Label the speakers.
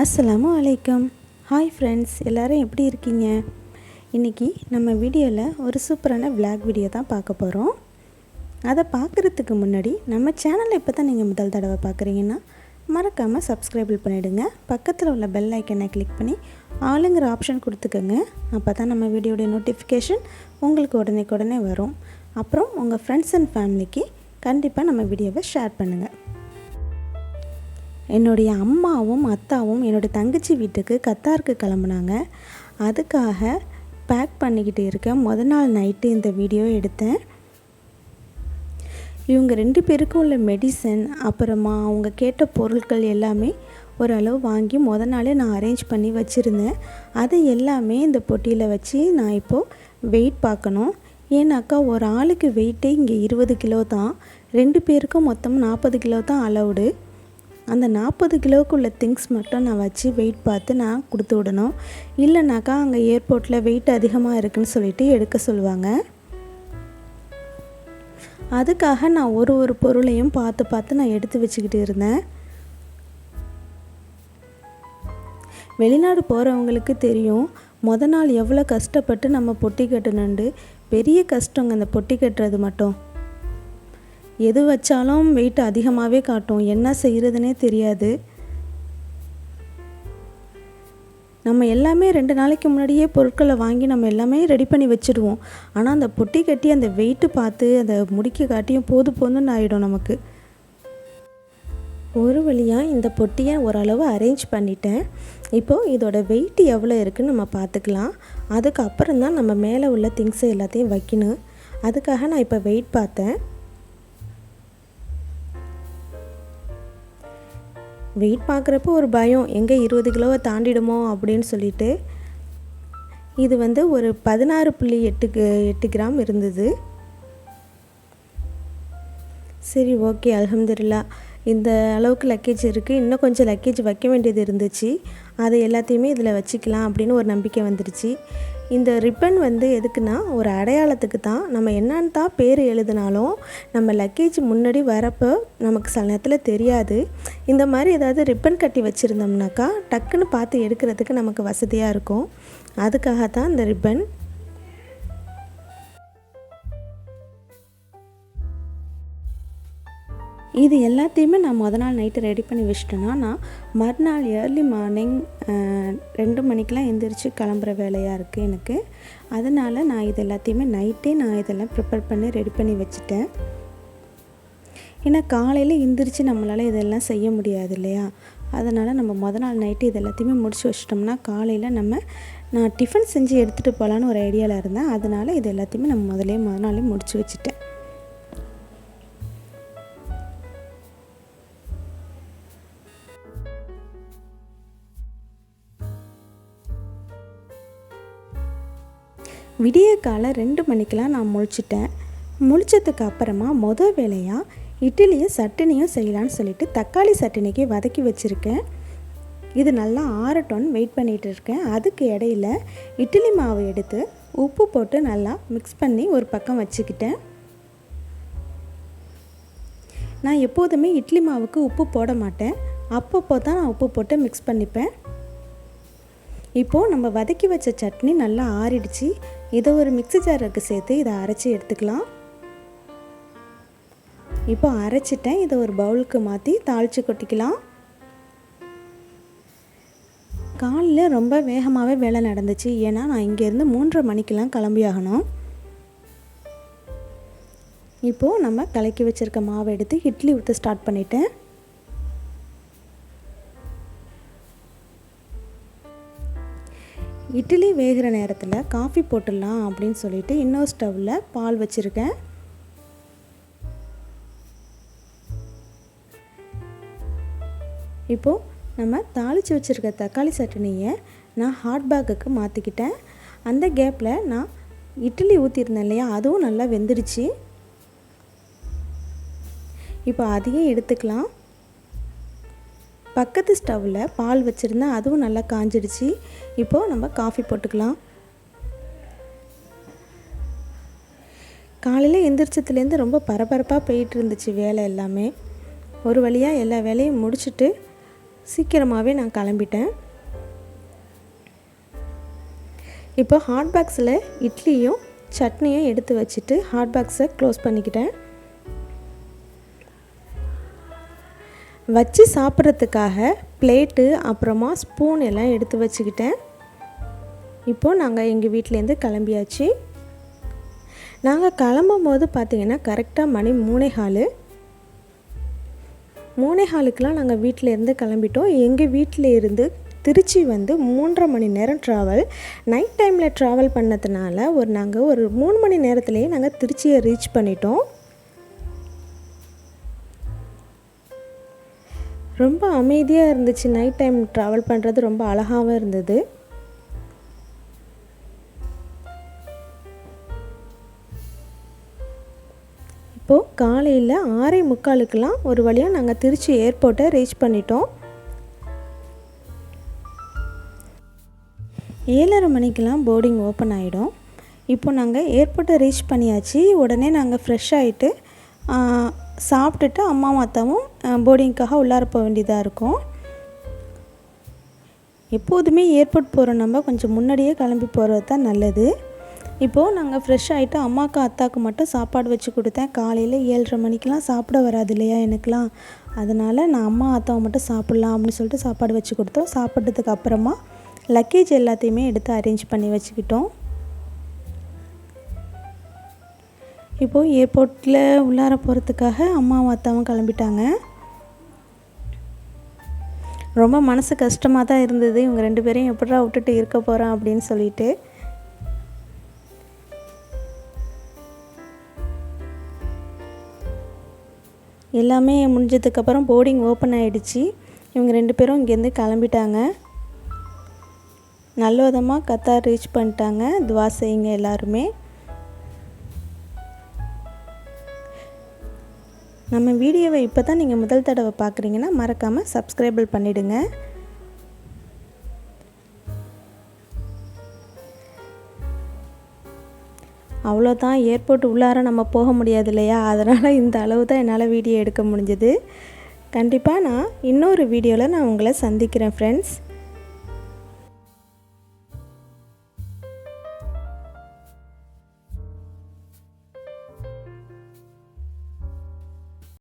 Speaker 1: அஸ்ஸலாமு அலைக்கும். Hi friends எல்லோரும் எப்படி இருக்கீங்க? இன்றைக்கி நம்ம வீடியோவில் ஒரு சூப்பரான விளாக் வீடியோ தான் பார்க்க போகிறோம் அதை பார்க்குறதுக்கு முன்னாடி நம்ம சேனலை இப்போ தான் நீங்கள் முதல் தடவை பார்க்குறீங்கன்னா மறக்காமல் சப்ஸ்கிரைபிள் பண்ணிவிடுங்க பக்கத்தில் உள்ள பெல் ஐக்கனை கிளிக் பண்ணி ஆளுங்கிற ஆப்ஷன் கொடுத்துக்கோங்க. அப்போ தான் நம்ம வீடியோடைய நோட்டிஃபிகேஷன் உங்களுக்கு உடனே உடனே வரும். அப்புறம் உங்கள் ஃப்ரெண்ட்ஸ் அண்ட் ஃபேமிலிக்கு கண்டிப்பாக நம்ம வீடியோவை ஷேர் பண்ணுங்கள் என்னுடைய அம்மாவும் அத்தாவும் என்னுடைய தங்கச்சி வீட்டுக்கு கத்தாருக்கு கிளம்புனாங்க. அதுக்காக பேக் பண்ணிக்கிட்டு இருக்கேன். முத நாள் நைட்டு இந்த வீடியோ எடுத்தேன். இவங்க ரெண்டு பேருக்கும் உள்ள மெடிசன் அப்புறமா அவங்க கேட்ட பொருட்கள் எல்லாமே ஓரளவு வாங்கி முத நாளே நான் அரேஞ்ச் பண்ணி வச்சுருந்தேன். அது எல்லாமே இந்த பொட்டியில் வச்சு நான் இப்போது வெயிட் பார்க்கணும். ஏன்னாக்கா ஒரு ஆளுக்கு வெயிட்டே இங்கே இருபது கிலோ தான். ரெண்டு பேருக்கும் மொத்தம் நாற்பது கிலோ தான் அலவுடு அந்த நாற்பது கிலோவுக்குள்ள திங்ஸ் மட்டும் நான் வச்சு வெயிட் பார்த்து நான் கொடுத்து விடணும். இல்லைனாக்கா அங்கே ஏர்போர்ட்டில் வெயிட் அதிகமாக இருக்குன்னு சொல்லிட்டு எடுக்க சொல்லுவாங்க. அதுக்காக நான் ஒரு ஒரு பொருளையும் பார்த்து பார்த்து நான் எடுத்து வச்சுக்கிட்டு இருந்தேன். வெளிநாடு போகிறவங்களுக்கு தெரியும் முத நாள் எவ்வளோ கஷ்டப்பட்டு நம்ம பொட்டி கட்டணுண்டு பெரிய கஷ்டங்க அந்த பொட்டி கட்டுறது மட்டும். எது வச்சாலும் வெயிட் அதிகமாகவே காட்டும். என்ன செய்கிறதுனே தெரியாது. நம்ம எல்லாமே ரெண்டு நாளைக்கு முன்னாடியே பொருட்களை வாங்கி நம்ம எல்லாமே ரெடி பண்ணி வச்சுடுவோம். ஆனால் அந்த பொட்டி கட்டி அந்த வெயிட்டு பார்த்து அந்த முடிக்க காட்டியும் போது போதுன்னு ஆகிடும் நமக்கு. ஒரு வழியாக இந்த பொட்டியை ஓரளவு அரேஞ்ச் பண்ணிட்டேன். இப்போது இதோட வெயிட் எவ்வளோ இருக்குன்னு நம்ம பார்த்துக்கலாம். அதுக்கப்புறம் தான் நம்ம மேலே உள்ள திங்ஸை எல்லாத்தையும் வைக்கணும். அதுக்காக நான் இப்போ வெயிட் பார்த்தேன். வெயிட் பார்க்குறப்ப ஒரு பயம் எங்கே இருபது கிலோவை தாண்டிடுமோ அப்படின்னு சொல்லிட்டு. இது வந்து ஒரு பதினாறு புள்ளி எட்டு எட்டு கிராம் இருந்தது. சரி ஓகே அலமதுல்லா இந்த அளவுக்கு லக்கேஜ் இருக்குது இன்னும் கொஞ்சம் லக்கேஜ் வைக்க வேண்டியது இருந்துச்சு. அதை எல்லாத்தையுமே இதில் வச்சுக்கலாம் அப்படின்னு ஒரு நம்பிக்கை வந்துடுச்சு. இந்த ரிப்பன் வந்து எதுக்குன்னா ஒரு அடையாளத்துக்கு தான். நம்ம என்னன்னு தான் பேர் எழுதினாலும் நம்ம லக்கேஜ் முன்னாடி வரப்போ நமக்கு சில நேரத்தில் தெரியாது. இந்த மாதிரி ஏதாவது ரிப்பன் கட்டி வச்சுருந்தோம்னாக்கா டக்குன்னு பார்த்து எடுக்கிறதுக்கு நமக்கு வசதியாக இருக்கும். அதுக்காக தான் இந்த ரிப்பன் இது எல்லாத்தையுமே நான் முத நாள் நைட்டு ரெடி பண்ணி வச்சிட்டேன்னா நான் மறுநாள் ஏர்லி மார்னிங் ரெண்டு மணிக்கெலாம் எந்திரிச்சு கிளம்புற வேலையாக இருக்குது எனக்கு. அதனால் நான் இது எல்லாத்தையுமே நைட்டே நான் இதெல்லாம் ப்ரிப்பேர் பண்ணி ரெடி பண்ணி வச்சுட்டேன். ஏன்னா காலையில் எந்திரிச்சு நம்மளால் இதெல்லாம் செய்ய முடியாது இல்லையா? அதனால் நம்ம முத நாள் நைட்டு இது எல்லாத்தையுமே முடிச்சு வச்சிட்டோம்னா காலையில் நம்ம நான் டிஃபன் செஞ்சு எடுத்துகிட்டு போகலான்னு ஒரு ஐடியாவில் இருந்தேன். அதனால் இது எல்லாத்தையுமே நம்ம முதலே முத நாளே முடிச்சு வச்சுட்டேன். விடிய காலை ரெண்டு மணிக்கெலாம் நான் முழிச்சிட்டேன். முழிச்சதுக்கு அப்புறமா மொதல் வேலையாக இட்லியும் சட்டினியும் செய்யலான்னு சொல்லிட்டு தக்காளி சட்டினிக்கு வதக்கி வச்சுருக்கேன். இது நல்லா ஆறட்டோன்னு வெயிட் பண்ணிகிட்டு இருக்கேன். அதுக்கு இடையில இட்லி மாவு எடுத்து உப்பு போட்டு நல்லா மிக்ஸ் பண்ணி ஒரு பக்கம் வச்சுக்கிட்டேன். நான் எப்போதுமே இட்லி மாவுக்கு உப்பு போட மாட்டேன். அப்பப்போ தான் நான் உப்பு போட்டு மிக்ஸ் பண்ணிப்பேன். இப்போது நம்ம வதக்கி வச்ச சட்னி நல்லா ஆறிடுச்சு. இதை ஒரு மிக்ஸி ஜாருக்கு சேர்த்து இதை அரைச்சி எடுத்துக்கலாம். இப்போ அரைச்சிட்டேன். இதை ஒரு பவுலுக்கு மாற்றி தாளித்து கொட்டிக்கலாம். காலையில் ரொம்ப வேகமாகவே வேலை நடந்துச்சு. ஏன்னா நான் இங்கேருந்து மூன்றரை மணிக்கெலாம் கிளம்பி ஆகணும் இப்போது நம்ம கலக்கி வச்சுருக்க மாவை எடுத்து இட்லி ஊற்ற ஸ்டார்ட் பண்ணிட்டேன். இட்லி வேகிற நேரத்தில் காஃபி போட்டுடலாம் அப்படின்னு சொல்லிட்டு இன்னொரு ஸ்டவ்வில் பால் வச்சுருக்கேன். இப்போது நம்ம தாளித்து வச்சுருக்க தக்காளி சட்னியை நான் ஹாட் பேக்குக்கு மாற்றிக்கிட்டேன் அந்த கேப்பில் நான் இட்லி ஊற்றிருந்தேன் இல்லையா? அதுவும் நல்லா வெந்துடுச்சு. இப்போ அதையும் எடுத்துக்கலாம். பக்கத்து ஸ்டவ்வில் பால் வச்சுருந்தேன் அதுவும் நல்லா காஞ்சிடுச்சு. இப்போது நம்ம காஃபி போட்டுக்கலாம். காலையில் எந்திரிச்சத்துலேருந்து ரொம்ப பரபரப்பாக போயிட்டு இருந்துச்சு வேலை எல்லாமே. ஒரு வழியாக எல்லா வேலையும் முடிச்சுட்டு சீக்கிரமாகவே நான் கிளம்பிட்டேன். இப்போ ஹாட் பாக்ஸில் இட்லியும் சட்னியும் எடுத்து வச்சுட்டு ஹாட் பாக்ஸை க்ளோஸ் பண்ணிக்கிட்டேன். வச்சு சாப்பிட்றதுக்காக பிளேட்டு அப்புறமா ஸ்பூன் எல்லாம் எடுத்து வச்சுக்கிட்டேன். இப்போது நாங்கள் எங்கள் வீட்டிலேருந்து கிளம்பியாச்சு. நாங்கள் கிளம்பும் போது பார்த்திங்கன்னா கரெக்டாக மணி மூணே ஹாலு மூணே ஹாலுக்கெலாம் நாங்கள் வீட்டிலேருந்து கிளம்பிட்டோம். எங்கள் வீட்டில் இருந்து திருச்சி வந்து மூன்றரை மணி நேரம் ட்ராவல் நைட் டைமில் ட்ராவல் பண்ணதுனால ஒரு நாங்கள் ஒரு மூணு மணி நேரத்துலேயே நாங்கள் திருச்சியை ரீச் பண்ணிட்டோம். ரொம்ப அமைதியாக இருந்துச்சு. நைட் டைம் ட்ராவல் பண்ணுறது ரொம்ப அழகாகவும் இருந்தது. இப்போது காலையில் ஆறே முக்காலுக்கெலாம் ஒரு வழியாக நாங்கள் திருச்சி ஏர்போர்ட்டை ரீச் பண்ணிட்டோம். ஏழரை மணிக்கெலாம் போர்டிங் ஓப்பன் ஆகிடும் இப்போ நாங்கள் ஏர்போர்ட்டை ரீச் பண்ணியாச்சு. உடனே நாங்கள் ஃப்ரெஷ் ஆகிட்டு சாப்பிட்டுட்டு அம்மா மாத்தாவும் போர்டிங்க்காக உள்ளார போக வேண்டியதாக இருக்கும். எப்போதுமே ஏர்போர்ட் போகிற நம்ம கொஞ்சம் முன்னாடியே கிளம்பி போகிறது தான் நல்லது. இப்போது நாங்கள் ஃப்ரெஷ் ஆகிட்டு அம்மாவுக்கு அத்தாவுக்கு மட்டும் சாப்பாடு வச்சு கொடுத்தேன். காலையில் ஏழரை மணிக்கெலாம் சாப்பிட வராது இல்லையா எனக்குலாம் அதனால் நான் அம்மா அத்தாவை மட்டும் சாப்பிட்லாம் அப்படின்னு சொல்லிட்டு சாப்பாடு வச்சு கொடுத்தோம். சாப்பிட்டதுக்கு அப்புறமா லக்கேஜ் எல்லாத்தையுமே எடுத்து அரேஞ்ச் பண்ணி வச்சுக்கிட்டோம். இப்போது ஏர்போர்ட்டில் உள்ளார போகிறதுக்காக அம்மாவும் அத்தாவும் கிளம்பிட்டாங்க. ரொம்ப மனசு கஷ்டமாக தான் இருந்தது. இவங்க ரெண்டு பேரையும் எப்படா விட்டுட்டு இருக்க போகிறோம் அப்படின்னு சொல்லிட்டு. எல்லாமே முடிஞ்சதுக்கப்புறம் போர்டிங் ஓப்பன் ஆகிடுச்சு இவங்க ரெண்டு பேரும் இங்கேருந்து கிளம்பிட்டாங்க. நல்ல விதமாக கத்தார் ரீச் பண்ணிட்டாங்க. துவா செய்யுங்க எல்லாருமே. நம்ம வீடியோவை இப்போ தான் நீங்கள் முதல் தடவை பார்க்குறீங்கன்னா மறக்காமல் சப்ஸ்கிரைபிள் பண்ணிவிடுங்க அவ்வளோதான் ஏர்போர்ட் உள்ளார நம்ம போக முடியாது இல்லையா? அதனால் இந்த அளவு தான் என்னால் வீடியோ எடுக்க முடிஞ்சது. கண்டிப்பாக நான் இன்னொரு வீடியோவில் நான் உங்களை சந்திக்கிறேன் ஃப்ரெண்ட்ஸ்